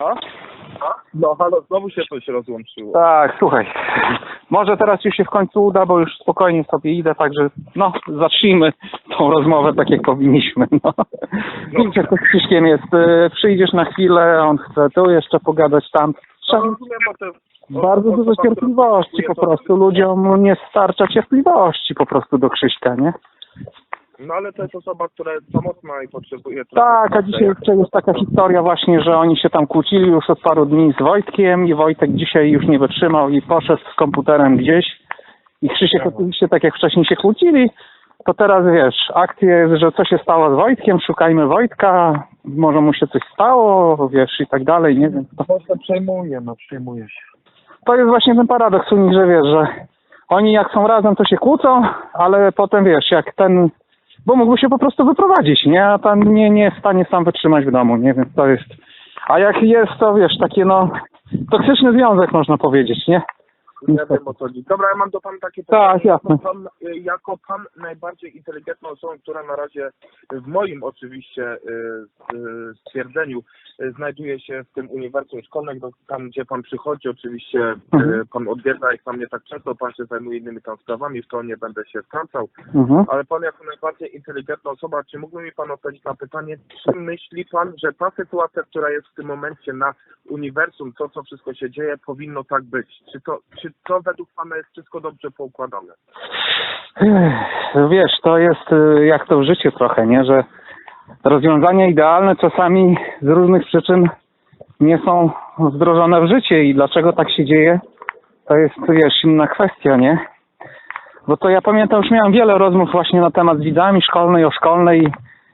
A? No halo, znowu się coś rozłączyło. Tak, słuchaj. Może teraz już się w końcu uda, bo już spokojnie sobie idę, także no, zacznijmy tą rozmowę tak jak powinniśmy. No. Widzisz, jak to z Krzyśkiem jest. y, Przyjdziesz na chwilę, on chce tu jeszcze pogadać tam. No, Trzeba rozumiem, bo to bardzo osoba, dużo która cierpliwości po to- prostu. Ludziom nie starcza cierpliwości po prostu do Krzyśka, nie? No ale to jest osoba, która jest samotna i potrzebuje... Tak, a dzisiaj jeszcze jest taka historia właśnie, że oni się tam kłócili już od paru dni z Wojtkiem i Wojtek dzisiaj już nie wytrzymał i poszedł z komputerem gdzieś. I Krzysiek oczywiście tak jak wcześniej się kłócili, to teraz wiesz, akcja jest, że co się stało z Wojtkiem, szukajmy Wojtka, może mu się coś stało, wiesz, i tak dalej, nie wiem. To, Może przejmuje, no przejmuje się. to jest właśnie ten paradoks u nich, że wiesz, że oni jak są razem, to się kłócą, ale potem wiesz, jak ten, bo mógłby się po prostu wyprowadzić, nie, a tam nie, nie jest w stanie sam wytrzymać w domu, nie, więc to jest, a jak jest, to wiesz, takie no, toksyczny związek można powiedzieć, nie? Wiem o co chodzi. Dobra, ja mam do Pana takie Tak, pytanie. jasne. Jako pan, y, jako pan najbardziej inteligentną osobą, która na razie w moim oczywiście y, y, stwierdzeniu znajduje się w tym uniwersum szkolnym, no, tam gdzie Pan przychodzi, oczywiście Mhm. Pan odwiedza ich tam nie tak często, Pan się zajmuje innymi tam sprawami, w to nie będę się wtrącał, Mhm. ale Pan jako najbardziej inteligentna osoba, czy mógłby mi Pan odpowiedzieć na pytanie, czy myśli Pan, że ta sytuacja, która jest w tym momencie na uniwersum, to co wszystko się dzieje, powinno tak być? Czy to, czy to według Pana jest wszystko dobrze poukładane? Ech, Wiesz, to jest y, jak to w życiu trochę, nie? Że rozwiązania idealne czasami z różnych przyczyn nie są wdrożone w życie i dlaczego tak się dzieje, to jest, wiesz, inna kwestia, nie? Bo to ja pamiętam, już miałem wiele rozmów właśnie na temat z widzami szkolnej, o szkolnej.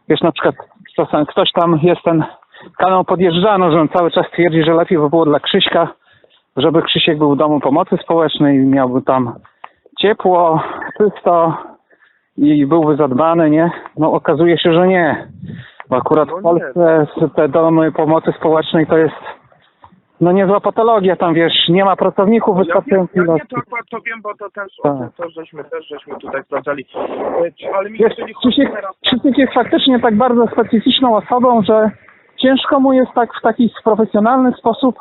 Wiesz, na przykład czasem ktoś tam jest ten kanał podjeżdżano, że on cały czas twierdzi, że lepiej by było dla Krzyśka, żeby Krzysiek był w domu pomocy społecznej, miałby tam ciepło, czysto i byłby zadbany, nie? No okazuje się, że nie. Bo akurat No w nie. Polsce te domy pomocy społecznej to jest no niezła patologia, tam wiesz, nie ma pracowników Ja, wiem, wystarczającej ja nie to akurat to wiem, bo to też, Tak. to żeśmy też żeśmy tutaj sprawdzali. E, Ale mi Wiesz, jeżeli chodzi teraz... Krzysiek jest faktycznie tak bardzo specyficzną osobą, że ciężko mu jest tak w taki profesjonalny sposób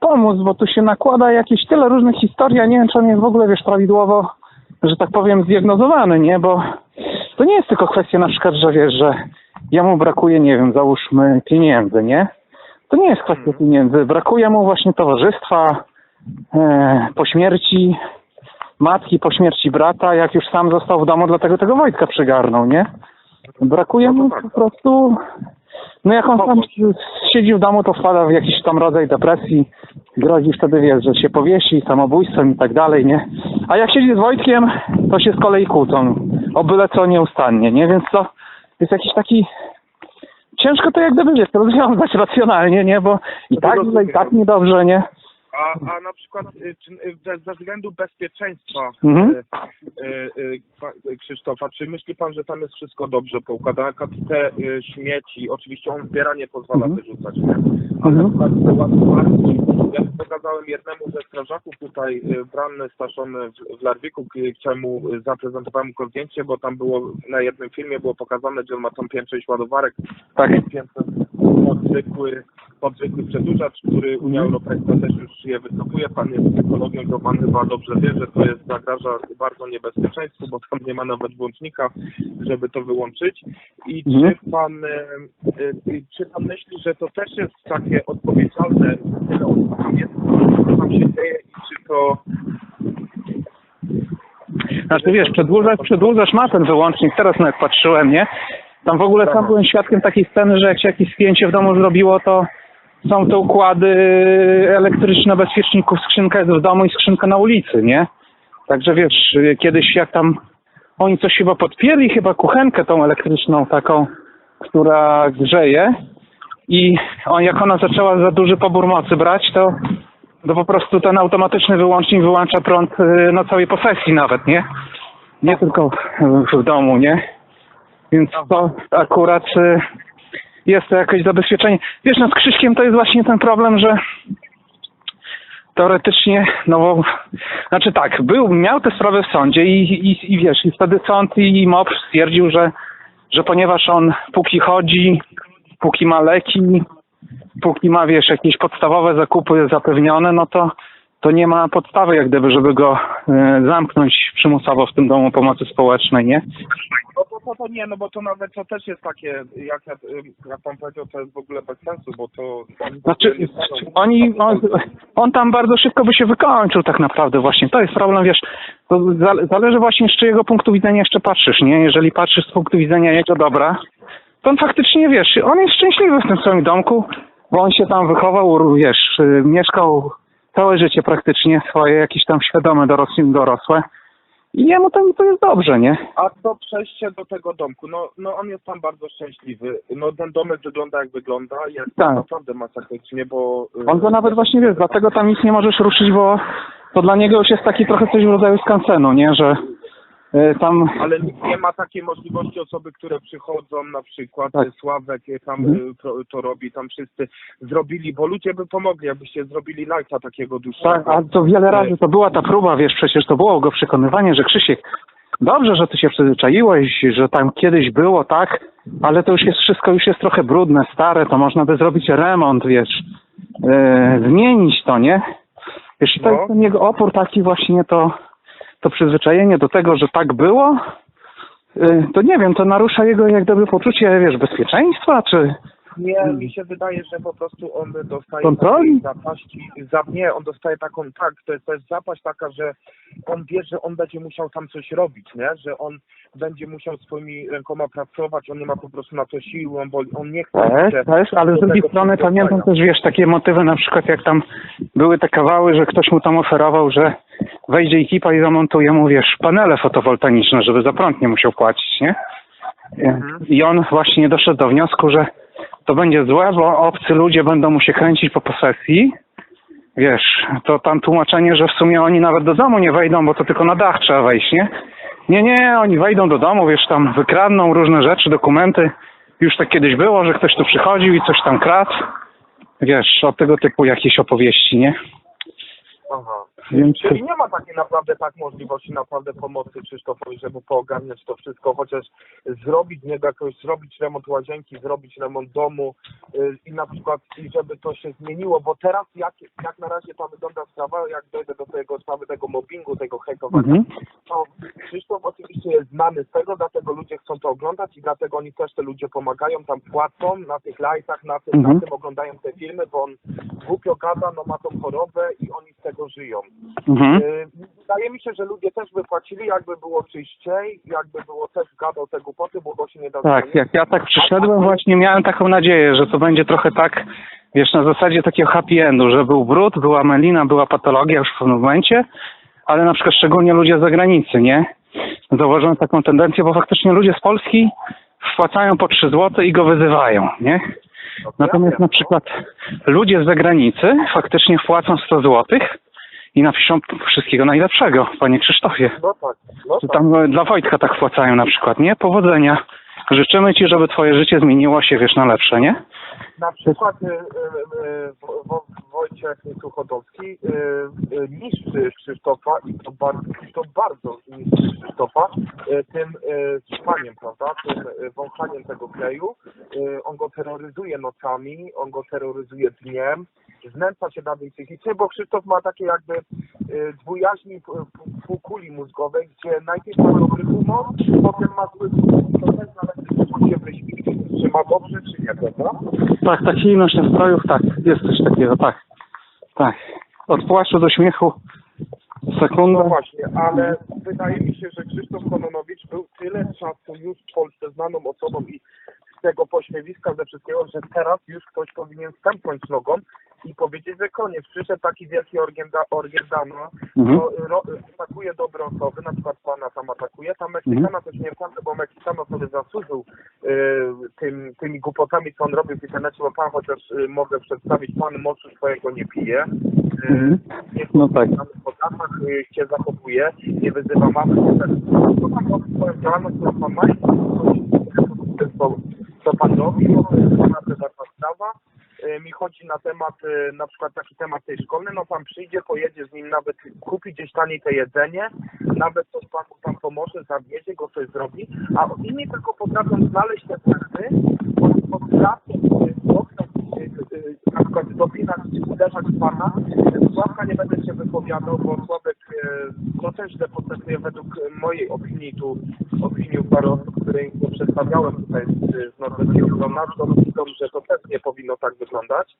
pomóc, bo tu się nakłada jakieś tyle różnych historii, ja nie wiem, czy on jest w ogóle, wiesz, prawidłowo, że tak powiem, zdiagnozowany, nie? Bo to nie jest tylko kwestia na przykład, że wiesz, że jemu brakuje, nie wiem, załóżmy pieniędzy, nie? To nie jest kwestia pieniędzy. Brakuje mu właśnie towarzystwa e, po śmierci matki, po śmierci brata, jak już sam został w domu, dlatego tego Wojtka przygarnął, nie? Brakuje No mu tak. po prostu... No jak on sam siedzi w domu, to wpada w jakiś tam rodzaj depresji, grozi wtedy, wiesz, że się powiesi, samobójstwem i tak dalej, nie? A jak siedzi z Wojtkiem, to się z kolei kłócą. O byle co nieustannie, nie? Więc to jest jakiś taki... Ciężko to jak gdyby, wiesz, rozwiązać racjonalnie, nie? Bo i tak źle, i tak niedobrze, nie? A, a na przykład y, y, ze, ze względu bezpieczeństwa Mhm. y, Krzysztofa, czy myśli pan, że tam jest wszystko dobrze poukładane? Na przykład te y, śmieci, oczywiście on zbiera nie pozwala Mhm. wyrzucać, nie? Ale na Mhm. przykład te ładowarki, ja pokazałem jednemu ze strażaków tutaj y, branny staszony w, w Larwiku, chciałem mu, y, zaprezentowałem mu zdjęcie, bo tam było, na jednym filmie było pokazane, że on ma tam 5-6 ładowarek, Tak. 500 podzwykły przedłużacz, który Unia Europejska też już je występuje. Pan jest psychologiem, to pan chyba dobrze wie, że to jest zagraża bardzo niebezpieczeństwu, bo tam nie ma nawet włącznika, żeby to wyłączyć. I Mhm. czy pan, e, e, czy pan myśli, że to też jest takie odpowiedzialne, tyle osób tam jest, co tam się dzieje i czy to Znaczy wiesz, przedłużacz, przedłużacz ma ten wyłącznik, teraz nawet patrzyłem, nie? Tam w ogóle sam byłem świadkiem takiej sceny, że jak się jakieś spięcie w domu zrobiło, to są te układy elektryczne bezpieczników, skrzynka jest w domu i skrzynka na ulicy, nie? Także wiesz, kiedyś jak tam oni coś chyba podpięli, chyba kuchenkę tą elektryczną taką, która grzeje i on, jak ona zaczęła za duży pobór mocy brać, to to po prostu ten automatyczny wyłącznik wyłącza prąd y, na całej posesji nawet, nie? Nie tylko w domu, nie? Więc to akurat y, jest to jakieś zabezpieczenie. Wiesz, no z Krzyśkiem to jest właśnie ten problem, że teoretycznie, no bo, znaczy tak, był, miał te sprawy w sądzie i, i, i wiesz, i wtedy sąd i MOP stwierdził, że, że ponieważ on póki chodzi, póki ma leki, póki ma, wiesz, jakieś podstawowe zakupy zapewnione, no to, to nie ma podstawy jak gdyby, żeby go e, zamknąć przymusowo w tym domu pomocy społecznej, nie? No to, to, nie, no bo to nawet to też jest takie, jak, ja, jak pan powiedział, to jest w ogóle bez sensu, bo to... Znaczy, oni, on, on tam bardzo szybko by się wykończył tak naprawdę właśnie. To jest problem, wiesz, to zale- zależy właśnie z czyjego punktu widzenia jeszcze patrzysz, nie? Jeżeli patrzysz z punktu widzenia jego dobra, to on faktycznie, wiesz, on jest szczęśliwy w tym swoim domku, bo on się tam wychował, wiesz, y, mieszkał całe życie praktycznie swoje, jakieś tam świadome dorosłe, dorosłe i jemu tam to jest dobrze, nie? A to przejście do tego domku, no, no on jest tam bardzo szczęśliwy. No ten domek wygląda jak wygląda, jest Tak. naprawdę masakrycznie, bo... y, On go nawet właśnie wiesz, dlatego tam nic nie możesz ruszyć, bo to dla niego już jest taki trochę coś w rodzaju skansenu, nie? Że tam Ale nie ma takiej możliwości osoby, które przychodzą, na przykład Tak. Sławek y, tam Mhm. y, to, to robi, tam wszyscy zrobili, bo ludzie by pomogli, jakbyście zrobili lajka takiego dłuższego. Tak, a to wiele razy to była ta próba, wiesz, przecież to było go przekonywanie, że Krzysiek, dobrze, że ty się przyzwyczaiłeś, że tam kiedyś było, tak, ale to już jest wszystko, już jest trochę brudne, stare, to można by zrobić remont, wiesz, e, zmienić to, nie? Wiesz, i to No. jest ten jego opór taki właśnie, to, to przyzwyczajenie do tego, że tak było, e, to nie wiem, to narusza jego jak gdyby poczucie, wiesz, bezpieczeństwa, czy... Nie, mi się wydaje, że po prostu on dostaje Kontroli? zapaści, za, nie, on dostaje taką, tak, to jest, to jest zapaść taka, że on wie, że on będzie musiał tam coś robić, nie, że on będzie musiał swoimi rękoma pracować, on nie ma po prostu na to siły, on, boli, on nie chce Też, się też, ale z drugiej strony pamiętam też, wiesz, takie motywy na przykład jak tam były te kawały, że ktoś mu tam oferował, że wejdzie ekipa i zamontuje mu, wiesz, panele fotowoltaiczne, żeby za prąd nie musiał płacić, nie? I on właśnie doszedł do wniosku, że to będzie złe, bo obcy ludzie będą mu się kręcić po posesji. Wiesz, to tam tłumaczenie, że w sumie oni nawet do domu nie wejdą, bo to tylko na dach trzeba wejść, nie? Nie, nie, oni wejdą do domu, wiesz, tam wykradną różne rzeczy, dokumenty. Już tak kiedyś było, że ktoś tu przychodził i coś tam kradł. Wiesz, o tego typu jakieś opowieści, nie? Aha. Więc Czyli nie ma takiej naprawdę tak możliwości naprawdę pomocy Krzysztofowi, żeby poogarniać to wszystko, chociaż zrobić niego jakoś, zrobić remont łazienki, zrobić remont domu yy, i na przykład, i żeby to się zmieniło, bo teraz jak, jak na razie ta wygląda sprawa, jak dojdę do tego sprawy tego mobbingu, tego hejtowania, Mhm. to Krzysztof oczywiście jest znany z tego, dlatego ludzie chcą to oglądać i dlatego oni też te ludzie pomagają, tam płacą na tych lajkach, na tym, Mhm. na tym oglądają te filmy, bo on głupio gada, no ma tą chorobę i oni z tego żyją. Mhm. Yy, Wydaje mi się, że ludzie też by płacili, jakby było czyściej, jakby było też gadał te głupoty, bo go się nie da Tak, jak ja tak przyszedłem, właśnie miałem taką nadzieję, że to będzie trochę tak, wiesz, na zasadzie takiego happy endu, że był brud, była melina, była patologia już w pewnym momencie, ale na przykład szczególnie ludzie z zagranicy, nie? Zauważyłem taką tendencję, bo faktycznie ludzie z Polski wpłacają po 3 zł i go wyzywają, nie? No to Natomiast na wiem, przykład ludzie z zagranicy faktycznie wpłacą 100 zł i napiszą wszystkiego najlepszego, panie Krzysztofie. No tak, no tak. tam dla Wojtka tak wpłacają na przykład, nie? Powodzenia. Życzymy ci, żeby twoje życie zmieniło się, wiesz, na lepsze, nie? Na przykład y, y, y, Wo- Wo- Wojciech Suchodowski y, y, niszczy Krzysztofa i to bardzo, to bardzo niszczy Krzysztofa y, tym trwaniem, prawda, tym wąchaniem tego kleju. On go terroryzuje nocami, on go terroryzuje dniem, znęca się nad nim psychicznie, bo Krzysztof ma takie jakby y, dwujaźni półkuli mózgowej, gdzie najpierw ma dobry humor, potem ma zły humor. To też zależy, czy się wyśmieci, czy ma dobrze, czy nie, prawda? Tak, ta silność nastrojów, tak, jest coś takiego, tak. Tak. Od płaczu do śmiechu No sekundę. właśnie, ale wydaje mi się, że Krzysztof Kononowicz był tyle czasu już w Polsce znaną osobą i tego pośmiewiska ze wszystkiego, że teraz już ktoś powinien stępnąć nogą i powiedzieć, że koniec. Przyszedł taki wielki Orgienda- Orgiendano, Mhm. no, ro, atakuje dobre osoby, na przykład pana tam atakuje, tam Meksykana Mhm. też nie wsadzę, bo Meksykano sobie zasłużył y, tym, tymi głupotami, co on robił w internecie, bo pan chociaż y, mogę przedstawić, pan moczu swojego nie pije, y, Mhm. nie No tak. w podatach y, się zachowuje, nie wyzywa mamy, tak. To pan robi swoją działalność, którą pan ma i co, co pan robi, to jest ważna sprawa. Y, Mi chodzi na temat, y, na przykład taki temat tej szkolny, no pan przyjdzie, pojedzie z nim nawet, kupi gdzieś taniej te jedzenie, nawet coś panu tam pomoże, zawiezie go, coś zrobi, a inni tylko potrafią znaleźć te błędy, potrafią y, dostać y, y, na przykład dopinać czy uderzać pana. Sławka nie będę się wypowiadał, bo Sławek y, no też postępuje według mojej opinii tu, opinii paru osób, które im przedstawiałem tutaj z, z norweskiego że to też nie powinno tak wyglądać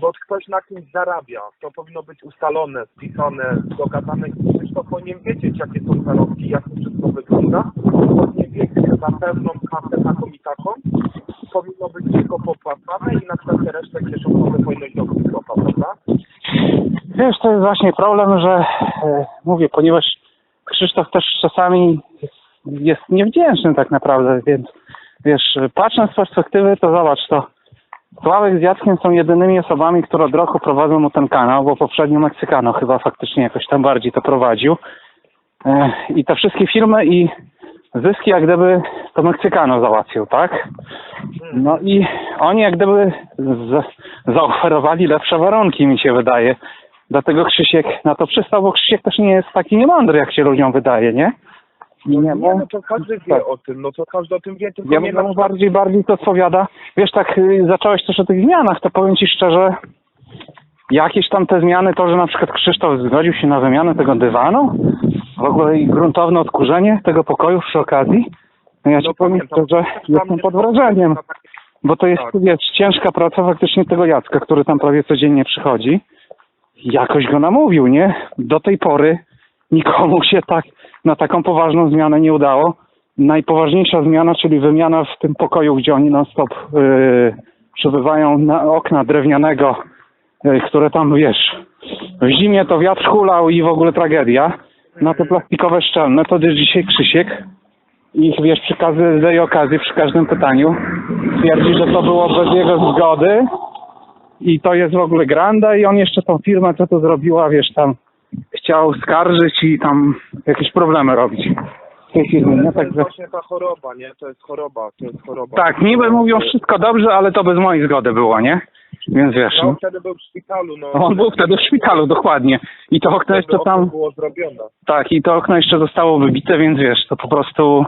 bo ktoś na kimś zarabia. To powinno być ustalone, spisane, dogadane. Ktoś to powinien wiedzieć, jakie są zarobki, jak to wszystko wygląda. Powinien wiedzieć, za pewną kasę taką i taką powinno być wszystko popłacane i na przykład resztę kieszonkowe powinno iść do Krzysztofa, prawda? Wiesz, to jest właśnie problem, że e, mówię, ponieważ Krzysztof też czasami jest niewdzięczny tak naprawdę, więc wiesz, patrząc z perspektywy, to zobacz, to Sławek z Jackiem są jedynymi osobami, które od roku prowadzą mu ten kanał, bo poprzednio Meksykano chyba faktycznie jakoś tam bardziej to prowadził. E, I te wszystkie filmy i zyski jak gdyby to Meksykano załatwił, tak? No i oni jak gdyby z, zaoferowali lepsze warunki, mi się wydaje. Dlatego Krzysiek na to przystał, bo Krzysiek też nie jest taki niemądry, jak się ludziom wydaje, nie? I nie, bo, no to każdy wie tak. o tym, no to każdy o tym wie, tylko ja nie mu bardziej, bardziej to odpowiada. Wiesz, tak y, zacząłeś też o tych zmianach, to powiem Ci szczerze, jakieś tam te zmiany, to, że na przykład Krzysztof zgodził się na wymianę tego dywanu, w ogóle i gruntowne odkurzenie tego pokoju przy okazji, no ja Ci No powiem pamiętam, szczerze, jestem pod nie- wrażeniem. takie- Bo to jest, Tak. wiesz, ciężka praca faktycznie tego Jacka, który tam prawie codziennie przychodzi. Jakoś go namówił, nie? Do tej pory nikomu się tak na taką poważną zmianę nie udało. Najpoważniejsza zmiana, czyli wymiana w tym pokoju, gdzie oni non-stop yy, przebywają na okna drewnianego, yy, które tam, wiesz, w zimie to wiatr hulał i w ogóle tragedia. Na te plastikowe szczelne to jest dzisiaj Krzysiek i wiesz, przy każdej okazji, przy każdym pytaniu twierdzi, że to było bez jego zgody i to jest w ogóle granda i on jeszcze tą firmę, co to zrobiła, wiesz, tam chciał skarżyć i tam jakieś problemy robić w tej firmie, nie? To jest Także właśnie ta choroba, nie? To jest choroba, to jest choroba. tak, niby mówią wszystko dobrze, ale to bez mojej zgody było, nie? Więc wiesz, No, no, on wtedy był w szpitalu, no. on był wtedy w szpitalu, dokładnie. I to okno jeszcze tam było zrobione. Tak, i to okno jeszcze zostało wybite, więc wiesz, to po prostu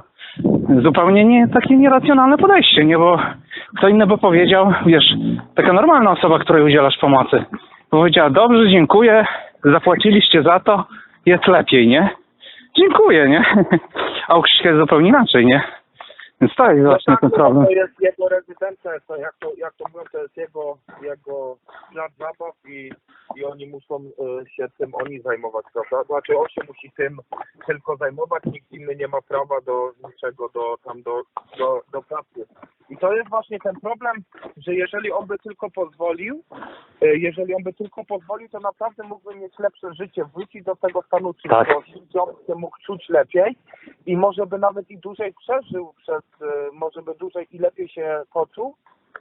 zupełnie nie takie nieracjonalne podejście, nie? Bo kto inny by powiedział, wiesz, taka normalna osoba, której udzielasz pomocy, powiedziała, dobrze, dziękuję, zapłaciliście za to, jest lepiej, nie? Dziękuję, nie? A u Krzyśka jest zupełnie inaczej, nie? Więc to jest właśnie ten no, problem. To jest jego rezydencja, to jak to, jak to mówią, to jest jego, jego plac zabaw i, i oni muszą e, się tym oni zajmować, prawda? Znaczy on się musi tym tylko zajmować, nikt inny nie ma prawa do niczego, do tam do, do, do pracy. I to jest właśnie ten problem, że jeżeli on by tylko pozwolił, e, jeżeli on by tylko pozwolił, to naprawdę mógłby mieć lepsze życie, wrócić do tego stanu Tak. czystości, tak. mógł czuć lepiej i może by nawet i dłużej przeżył przez, e, może by dłużej i lepiej się poczuł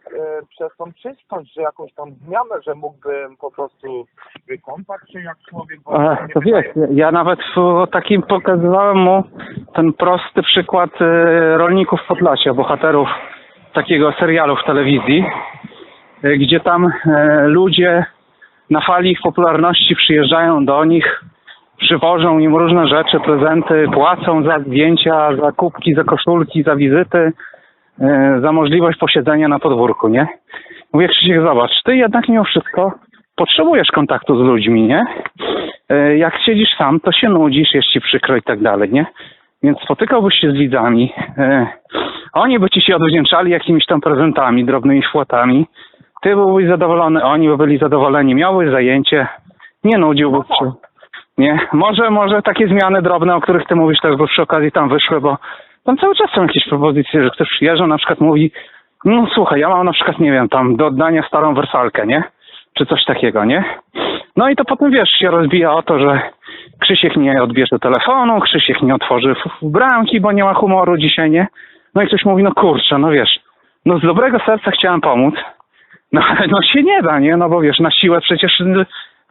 e, przez tą czystość, że jakąś tam zmianę, że mógłby po prostu wykąpać się jak człowiek. bo E, To wiesz, ja nawet w takim pokazywałem mu ten prosty przykład e, rolników w Podlasie, bohaterów takiego serialu w telewizji, gdzie tam ludzie na fali ich popularności przyjeżdżają do nich, przywożą im różne rzeczy, prezenty, płacą za zdjęcia, za kubki, za koszulki, za wizyty, e, za możliwość posiedzenia na podwórku, nie? Mówię, Krzysiek, zobacz, ty jednak mimo wszystko potrzebujesz kontaktu z ludźmi, nie? E, Jak siedzisz sam, to się nudzisz, jest ci przykro i tak dalej, nie? Więc spotykałbyś się z widzami, e, oni by ci się odwdzięczali jakimiś tam prezentami, drobnymi wpłatami, ty byłbyś zadowolony, oni by byli zadowoleni, miałbyś zajęcie, nie nudziłbyś się. Nie, może, może takie zmiany drobne, o których ty mówisz też, bo przy okazji tam wyszły, bo tam cały czas są jakieś propozycje, że ktoś przyjeżdża, na przykład mówi, no słuchaj, ja mam na przykład, nie wiem, tam do oddania starą wersalkę, nie? Czy coś takiego, nie? No i to potem, wiesz, się rozbija o to, że Krzysiek nie odbierze telefonu, Krzysiek nie otworzy bramki, bo nie ma humoru dzisiaj, nie? No i ktoś mówi, no kurczę, no wiesz, no z dobrego serca chciałem pomóc, no ale no się nie da, nie? No bo wiesz, na siłę przecież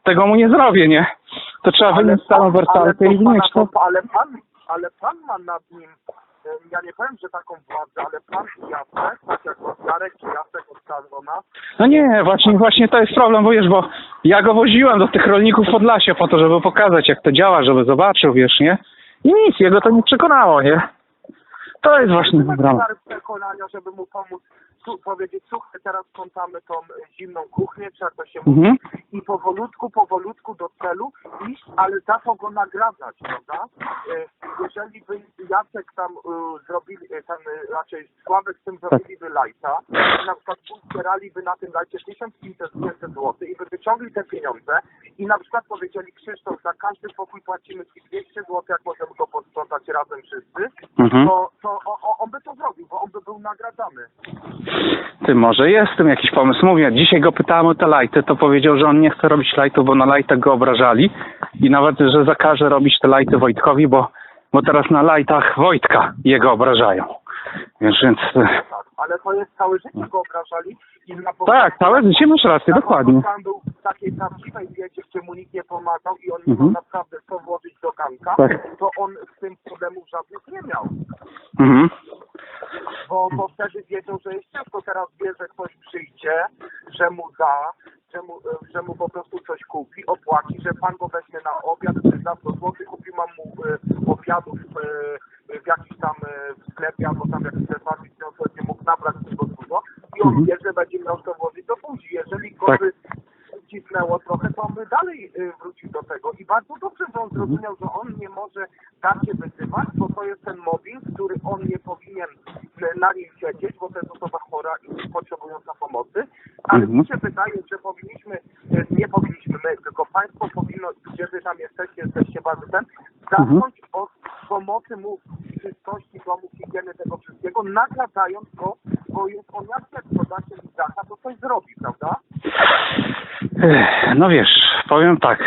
tego mu nie zrobię, nie? To trzeba starą ale wersalkę i wnieść to. to, ale pan, ale pan ma nad nim, ja nie powiem, że taką władzę, ale pan i Jacek, tak jak Jarek czy Jacek od Karlona, No nie, właśnie, właśnie to jest problem, bo wiesz, bo ja go woziłem do tych rolników w Podlasie po to, żeby pokazać, jak to działa, żeby zobaczył, wiesz, nie? I nic, jego to nie przekonało, nie? To jest właśnie problem. przekonania, żeby mu pomóc. Powiedzieć, słuchaj, teraz sprzątamy tą zimną kuchnię, czy jak to się mówi, Mhm. i powolutku, powolutku do celu iść, ale za to go nagradzać, prawda? E, Jeżeli by Jacek tam e, zrobili, e, e, raczej Sławek z tym zrobiliby lajta, na przykład zbieraliby na tym lajcie 1500 zł i by wyciągli te pieniądze i na przykład powiedzieli Krzysztof, za każdy pokój płacimy ci 200 zł, jak możemy go posprzątać razem wszyscy, Mhm. to, to o, o, on by to zrobił, bo on by był nagradzany. Ty, może jest w tym jakiś pomysł. Mówię, dzisiaj go pytałem o te lajty, to powiedział, że on nie chce robić lajtów, bo na lajtach go obrażali i nawet, że zakaże robić te lajty Wojtkowi, bo, bo teraz na lajtach Wojtka jego obrażają. Więc, więc e, Tak, ale to jest całe życie go obrażali i na tak, całe życie masz rację, dokładnie. Tam był w takiej prawdziwej wiedzie, gdzie mu nikt nie pomagał i on Mhm. miał naprawdę co włożyć do ganka, Tak. to on z tym problemów żadnych nie miał. Mhm. Bo, bo wtedy wiedział, że jest ciężko, teraz wie, że ktoś przyjdzie, że mu da, że mu, że mu po prostu coś kupi, opłaci, że pan go weźmie na obiad, za 100 zł kupi mam mu e, obiadów e, w jakiś tam e, w sklepie, albo tam jakiś rezerwacji, nie mógł nabrać tego dużo i on Mhm. wie, że będzie miał to włożyć do buzi. Jeżeli go Tak. Cisnęło trochę, to on by dalej y, wrócił do tego i bardzo dobrze, że on zrozumiał, że on nie może tak się wyzywać, bo to jest ten mobbing, który on nie powinien y, na nim siedzieć, bo to jest osoba chora i potrzebująca pomocy, ale Mhm. mi się wydaje, że powinniśmy, y, nie powinniśmy my, tylko państwo powinno, gdzie wy tam jesteście, jesteście bardzo ten, zacząć od pomocy mu w czystości domu, higieny tego wszystkiego, nagradzając go, bo jest on jak dacie mi dacha, to coś zrobi, prawda? No wiesz, powiem tak,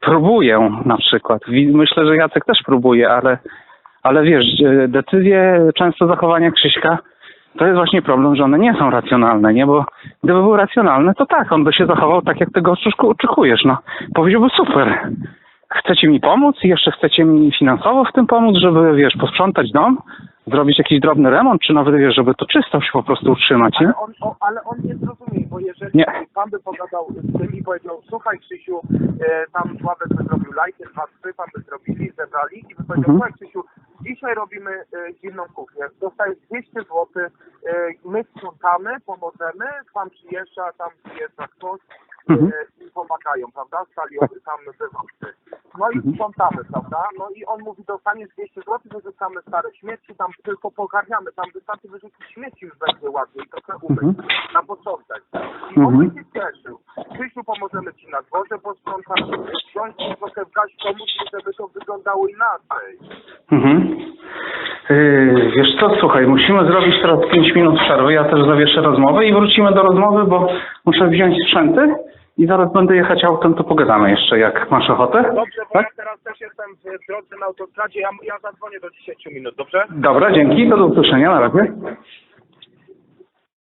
próbuję na przykład. Myślę, że Jacek też próbuje, ale, ale wiesz, e, decyzje, często zachowania Krzyśka, to jest właśnie problem, że one nie są racjonalne, nie? Bo gdyby były racjonalne, to tak, on by się zachował tak, jak tego oczekuj- oczekujesz, no. Powiedziałby super, chcecie mi pomóc i jeszcze chcecie mi finansowo w tym pomóc, żeby, wiesz, posprzątać dom, zrobić jakiś drobny remont, czy nawet, wiesz, żeby to czystość po prostu utrzymać, nie? Ale on, o, ale on nie zrozumie, bo jeżeli Nie. pan by pogadał z tym i powiedział, słuchaj Krzysiu, e, tam Sławek by zrobił lajty, dwa, trzy, pan by zrobili, zebrali i by powiedział, Mhm. słuchaj Krzysiu, dzisiaj robimy e, zimną kuchnię, dostajesz 200 zł, e, my sprzątamy, pomożemy, pan przyjeżdża, tam przyjeżdża ktoś Mhm. e, i pomagają, prawda, stali tam wywódcy. No i Mhm. sprzątamy, prawda, no i on mówi, dostaniesz 200 zł, wyrzucamy stare śmieci, tam tylko pogarniamy, tam wystarczy wyrzucić śmieci już będzie ładniej, trochę umyć Mhm. na początek. I on Mhm. się cieszył. Krzysiu, pomożemy ci na dworze posprzątać, wziąć trochę w gaś pomóc, żeby to wyglądało inaczej. Mhm. Yy, wiesz co, słuchaj, musimy zrobić teraz 5 minut przerwy, ja też zawieszę rozmowę i wrócimy do rozmowy, bo muszę wziąć sprzęty i zaraz będę jechać autem, to pogadamy jeszcze, jak masz ochotę. Dobrze, bo Tak? ja teraz też jestem w drodze na autostradzie, ja, ja zadzwonię do 10 minut, dobrze? Dobra, dzięki, do usłyszenia, na razie.